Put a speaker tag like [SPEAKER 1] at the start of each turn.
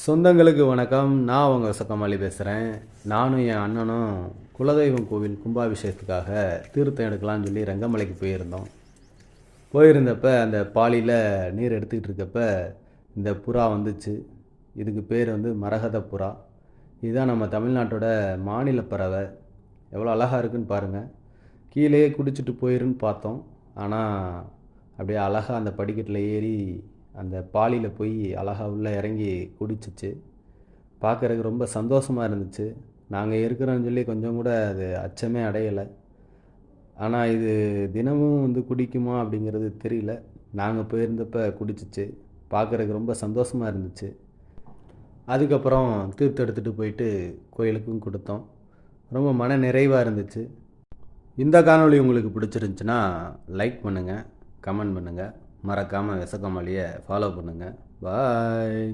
[SPEAKER 1] சொந்தங்களுக்கு வணக்கம். நான் உங்கள் சக்கமாளி பேசுகிறேன் நானும் என் அண்ணனும் குலதெய்வம் கோவில் கும்பாபிஷேகத்துக்காக தீர்த்தம் எடுக்கலாம்னு சொல்லி ரங்கமலைக்கு போயிருந்தோம். போயிருந்தப்ப அந்த பாலியில் நீர் எடுத்துக்கிட்டு இருக்கப்ப இந்த புறா வந்துச்சு. இதுக்கு பேர் வந்து மரகத புறா. இதுதான் நம்ம தமிழ்நாட்டோட மாநில பறவை. எவ்வளோ அழகாக இருக்குன்னு பாருங்கள் கீழே குடிச்சிட்டு போயிருன்னு பார்த்தோம். ஆனால் அப்படியே அழகாக அந்த படிக்கட்டில் ஏறி அந்த பாலியில் போய் அழகாக உள்ளே இறங்கி குடிச்சிச்சு. பார்க்குறதுக்கு ரொம்ப சந்தோஷமாக இருந்துச்சு. நாங்கள் இருக்கிறோன்னு சொல்லி கொஞ்சம் கூட அது அச்சமே அடையலை. ஆனால் இது தினமும் வந்து குடிக்குமா அப்படிங்கிறது தெரியல. நாங்கள் போயிருந்தப்ப குடிச்சிச்சு. பார்க்குறதுக்கு ரொம்ப சந்தோஷமாக இருந்துச்சு. அதுக்கப்புறம் தீர்த்து எடுத்துகிட்டு போயிட்டு கோயிலுக்கும் கொடுத்தோம். ரொம்ப மன நிறைவாக இருந்துச்சு. இந்த காணொலி உங்களுக்கு பிடிச்சிருந்துச்சுன்னா லைக் பண்ணுங்கள் கமெண்ட் பண்ணுங்கள் மறக்காமல் விசக்கமாலியை ஃபாலோ பண்ணுங்கள் பாய்